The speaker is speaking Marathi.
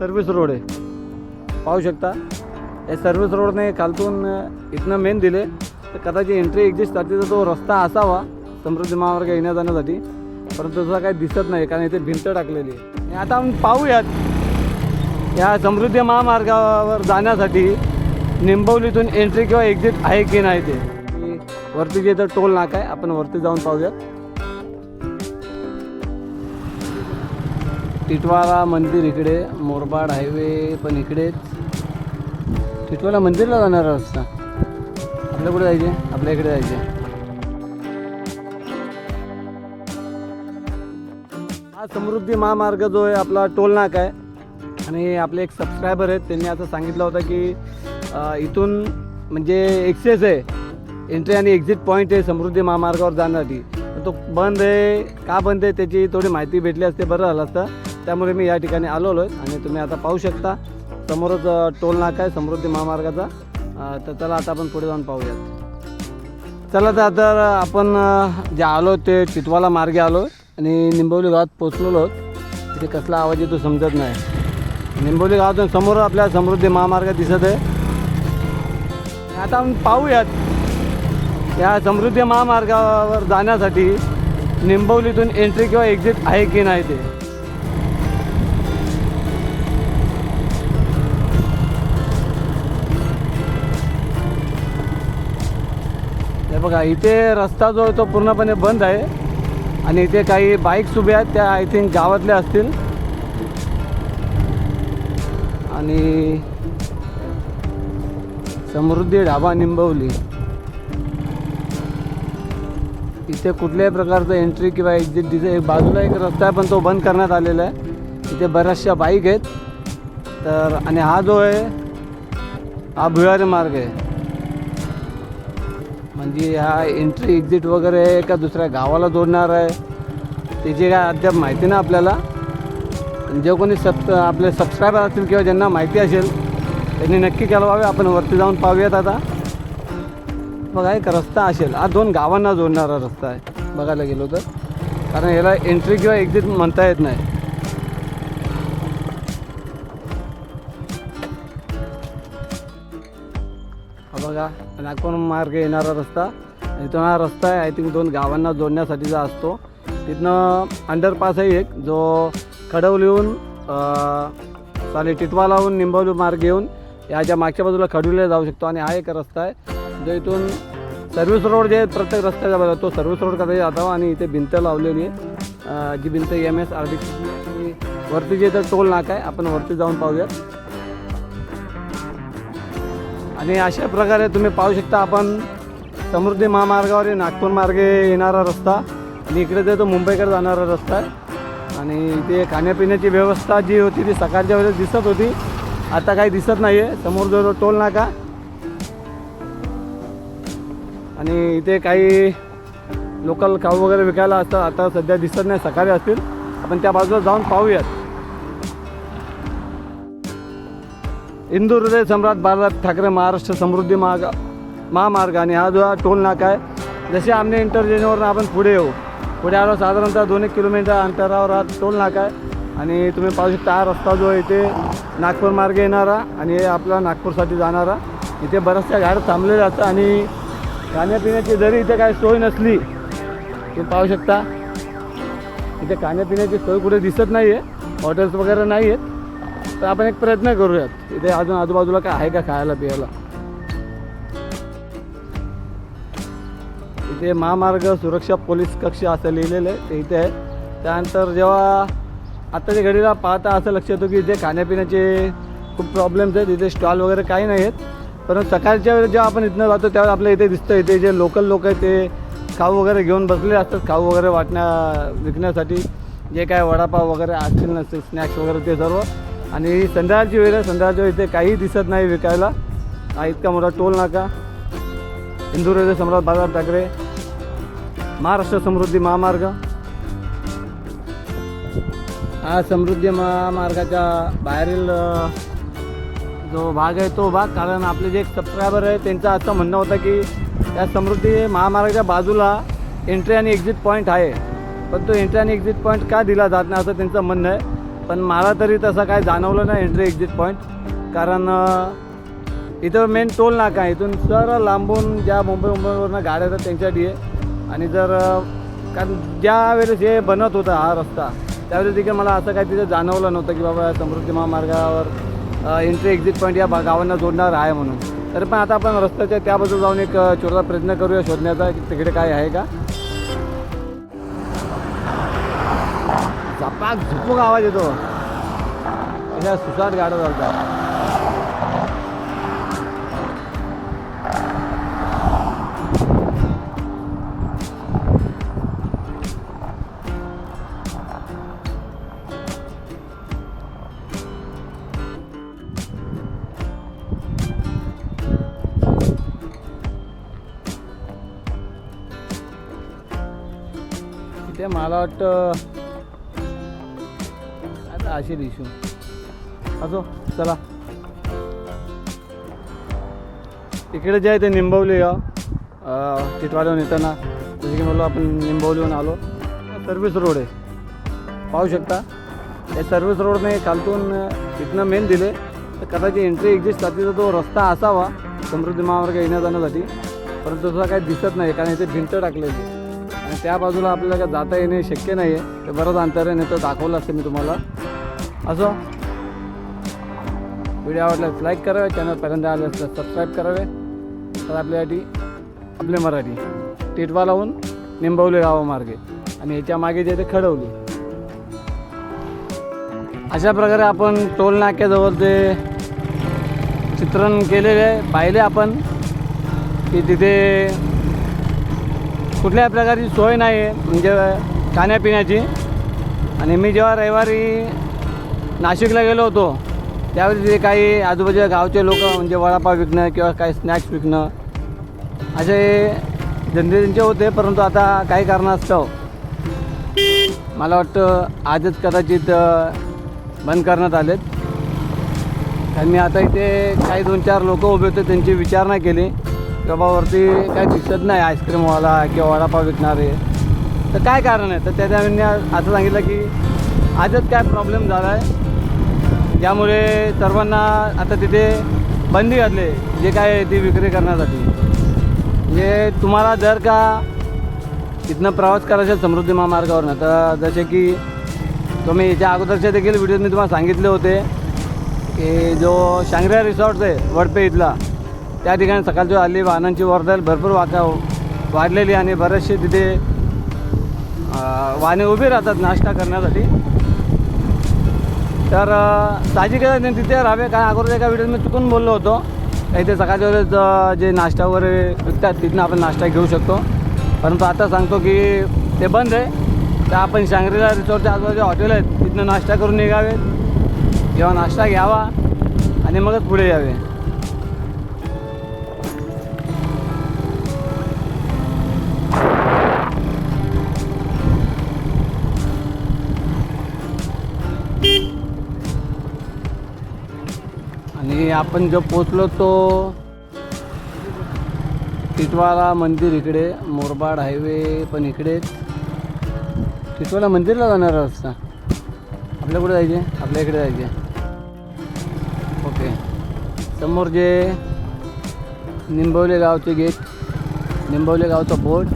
सर्व्हिस रोड आहे. पाहू शकता या सर्व्हिस रोडने खालतून इथनं मेन दिले. तर कदाचित एंट्री एक्झिटसाठीचा तो रस्ता असावा समृद्धी महामार्ग येण्या जाण्यासाठी. परंतु तसा काही दिसत नाही कारण इथे भिंत टाकलेली आहे. आणि आता आपण पाहूयात या समृद्धी महामार्गावर जाण्यासाठी निंबवलीतून एंट्री किंवा एक्झिट आहे की नाही ते. वरती जे तर टोल नाका आहे आपण वरती जाऊन पाहूयात. टिटवाळा मंदिर इकडे मोरबाड हायवे पण इकडेच. टिटवाळा मंदिरला जाणारा रस्ता. आपल्या कुठे जायचे आपल्या इकडे जायचे. हा समृद्धी महामार्ग जो आहे आपला टोल नाका आहे. आणि आपले एक सबस्क्रायबर आहेत त्यांनी असं सांगितलं होतं की इथून म्हणजे एक्सेस आहे. एंट्री आणि एक्झिट पॉईंट आहे समृद्धी महामार्गावर जाण्यासाठी. तो बंद आहे का बंद आहे त्याची थोडी माहिती भेटली असते बरं झालं असतं. त्यामुळे मी या ठिकाणी आलेलो आहे. आणि तुम्ही आता पाहू शकता समोरच टोल नाका आहे समृद्धी महामार्गाचा. तर चला आता आपण पुढे जाऊन पाहूयात. चला तर आता आपण जे आलो ते चितवाला मार्गे आलो आणि निंबवली गावात पोचलेलो आहोत. तिथे कसला आवाज येतो समजत नाही. निंबोली गावातून समोर आपल्या समृद्धी महामार्ग दिसत आहे. आता आपण पाहूयात या समृद्धी महामार्गावर जाण्यासाठी निंबवलीतून एंट्री किंवा एक्झिट आहे की नाही ते. बघा इथे रस्ता जो आहे तो पूर्णपणे बंद आहे. आणि इथे काही बाईक्स उभ्या आहेत त्या आय थिंक गावातल्या असतील. आणि समृद्धी ढाबा निंबवली. इथे कुठल्याही प्रकारचं एंट्री किंवा एक्झिट दिसे बाजूला एक रस्ता आहे पण तो बंद करण्यात आलेला आहे. इथे बऱ्याचशा बाईक आहेत. तर आणि हा जो आहे हा भुयारी मार्ग आहे. म्हणजे हा एंट्री एक्झिट वगैरे आहे का दुसऱ्या गावाला जोडणार आहे. त्याची काय अद्याप माहिती नाही आपल्याला. जे कोणी सब आपले सबस्क्रायबर असतील किंवा ज्यांना माहिती असेल त्यांनी नक्की कळवावे आपण वरती जाऊन पाहूयात आता. बघा एक रस्ता असेल. हा दोन गावांना जोडणारा रस्ता आहे. बघायला गेलो तर. कारण याला एंट्री किंवा एक्झिट म्हणता येत नाही. नागपूर मार्ग येणारा रस्ता इथून हा रस्ता आहे आय थिंक दोन गावांना जोडण्यासाठीचा असतो. तिथनं अंडरपास आहे एक जो खडवलीहून चालेल टिटवालाहून निंबवली मार्ग येऊन याच्या मागच्या बाजूला खडवलीला जाऊ शकतो. आणि हा एक रस्ता आहे जो इथून सर्व्हिस रोड जे प्रत्येक रस्त्याचा बघा तो सर्व्हिस रोड कधी जातो आणि इथे भिंत लावलेली आहे. जी भिंत एम एस आर डी वरती जे इथं टोल नाका आहे आपण वरती जाऊन पाहूयात. आणि अशा प्रकारे तुम्ही पाहू शकता आपण समृद्धी महामार्गावर नागपूर मार्गे येणारा रस्ता आणि इकडे जे तो मुंबईकडे जाणारा रस्ता आहे. आणि इथे खाण्यापिण्याची व्यवस्था जी होती ती सकाळच्या वेळेस दिसत होती. आता काही दिसत नाही आहे समोर जो टोल नाका. आणि इथे काही लोकल खाऊ वगैरे विकायला असतं आता सध्या दिसत नाही सकाळी असतील. आपण त्या बाजूला जाऊन पाहूयात. हिंदू हृदय सम्राट बाळासाहेब ठाकरे महाराष्ट्र समृद्धी मार्ग महामार्ग आणि हा जो हा टोल नाका आहे जसे आमने इंटरचेंजवरून आपण पुढे येऊ पुढे आलो साधारणतः दोन एक किलोमीटर अंतरावर हा टोल नाका आहे. आणि तुम्ही पाहू शकता हा रस्ता जो आहे इथे नागपूर मार्ग येणारा आणि आपला नागपूरसाठी जाणारा. इथे बऱ्याचशा गाड्या थांबलेल्या असतात आणि खाण्यापिण्याची जरी इथे काही सोय नसली तुम्ही पाहू शकता इथे खाण्यापिण्याची सोय कुठे दिसत नाही आहे हॉटेल्स वगैरे नाही आहेत तर आपण एक प्रयत्न करूयात. इथे अजून आजूबाजूला काय आहे का खायला पियाला इथे महामार्ग सुरक्षा पोलीस कक्ष असं लिहिलेलं आहे. ते इथे आहे त्यानंतर जेव्हा आत्ताच्या घडीला पाहता असं लक्ष येतो की इथे खाण्यापिण्याचे खूप प्रॉब्लेम्स आहेत इथे स्टॉल वगैरे काही नाही आहेत. परंतु सकाळच्या वेळेस जेव्हा आपण इथनं जातो त्यावेळेस आपल्या इथे दिसतं इथे जे लोकल लोक आहेत ते खाऊ वगैरे घेऊन बसलेले असतात खाऊ वगैरे वाटण्या विकण्यासाठी. जे काय वडापाव वगैरे असतील नसतील स्नॅक्स वगैरे ते सर्व. आणि संध्याकाळची वेळ आहे संध्याकाळच्या इथे काही दिसत नाही विकायला. हा इतका मोठा टोल नाका. इंदूर रेल्वे सम्राट बाजार ठाकरे महाराष्ट्र समृद्धी महामार्ग. हा समृद्धी महामार्गाच्या बाहेरील जो भाग आहे तो भाग कारण आपले जे एक सबस्क्रायबर आहे त्यांचं असं म्हणणं होतं की त्या समृद्धी महामार्गाच्या बाजूला एंट्री आणि एक्झिट पॉईंट आहे. पण तो एंट्री आणि एक्झिट पॉईंट का दिला जात नाही असं त्यांचं म्हणणं आहे. पण मला तरी तसं काय जाणवलं नाही एंट्री एक्झिट पॉईंट कारण इथं मेन टोल नाका आहे. इथून सर लांबून ज्या मुंबई मुंबईवरनं गाड्या येतात त्यांच्यासाठी आहे आणि जर कारण ज्या वेळेस हे बनत होता हा रस्ता त्यावेळेस देखील मला असं काही तिथं जाणवलं नव्हतं की बाबा समृद्धी महामार्गावर एंट्री एक्झिट पॉईंट या गावांना जोडणार आहे म्हणून. तरी पण आता आपण रस्त्याच्या त्या जाऊन एक अं, छोटासा प्रयत्न करूया शोधण्याचा की तिकडे काय आहे का. झपाक झुपूक आवाज येतो. त्याच्या सुसाट गाड्या चालतात इथे मला वाटतं अशी इशू असो चला. इकडे जे आहे ते निंबवली या चितवाडीहून येताना. जसं की म्हणलो आपण निंबवलीहून आलो. सर्विस रोड आहे. पाहू शकता. या सर्विस रोडने खालतून इथनं मेन दिले. तर कदाचित एंट्री एक्झिस्ट रात्री तर तो रस्ता असावा समृद्धी महामार्ग येण्या जाण्यासाठी परंतु तसा काही दिसत नाही कारण इथे भिंत टाकलेली आणि त्या बाजूला आपल्याला काय जाता येणे शक्य नाही आहे ते बरंच अंतर आहे नाही तर दाखवलं असतं मी तुम्हाला. असो। व्हिडिओ आवडल्यास लाईक करावे चॅनल पर्यंत आले असल्यास सबस्क्राईब करावे. तर आपल्यासाठी आपले मराठी टिटवा लावून निंबवले गावामार्गे आणि याच्या मागे जे ते खडवली. अशा प्रकारे आपण टोल नाक्याजवळ ते चित्रण केलेले आहे पाहिले आपण की तिथे कुठल्याही प्रकारची सोय नाही आहे म्हणजे खाण्यापिण्याची. आणि मी जेव्हा रविवारी नाशिकला गेलो होतो. त्यावेळी तिथे काही आजूबाजूच्या गावचे लोक म्हणजे वडापाव विकणं किंवा काही स्नॅक्स विकणं असे धंदे त्यांचे होते परंतु आता काही कारणास्तव मला वाटतं आजच कदाचित बंद करण्यात आलेत. कारण मी आता इथे काही दोन चार लोक उभे होते त्यांची विचारणा केली. की काही काय दिसत नाही आईस्क्रीमवाला किंवा वडापाव विकणारे. तर काय कारण आहे? तर त्याच्या असं सांगितलं की आजच काय प्रॉब्लेम झाला आहे ज्यामुळे सर्वांना आता तिथे बंदी घातले जे काय आहे ती विक्री करण्यासाठी. म्हणजे तुम्हाला जर का तिथनं प्रवास करायचा समृद्धी महामार्गावरनं तर जसे की तुम्ही याच्या अगोदरच्या देखील व्हिडिओ मी तुम्हाला सांगितले होते की जो शांग्रिया रिसॉर्ट आहे वडपे इथला त्या ठिकाणी सकाळची हल्ली वाहनांची वर्दळ भरपूर वाका वाढलेली आणि बरेचसे तिथे वाहने उभी राहतात नाश्ता करण्यासाठी. तर साजी साहजिक आहे तिथे राहावे. कारण अगोदर एका व्हिडिओ मी चुकून बोललो होतो. इथे सकाळच्या वेळेस जे नाश्ता वगैरे विकतात तिथनं आपण नाश्ता घेऊ शकतो. परंतु आता सांगतो की ते बंद आहे. तर आपण शांग्रीला रिसॉर्टच्या आजूबाजूचे हॉटेल आहेत तिथनं नाश्ता करून निघावे. किंवा नाश्ता घ्यावा आणि मगच पुढे यावे. आपण जो पोचलो तो टिटवाला मंदिर इकडे मोरबाड हायवे पण इकडे. टिटवाला मंदिरला जाणार रस्ता. आपल्या कुठे जायचे आपल्या इकडे जायचे. ओके. समोर जे निंबवले गावचे गेट निंबवले गावचा बोर्ड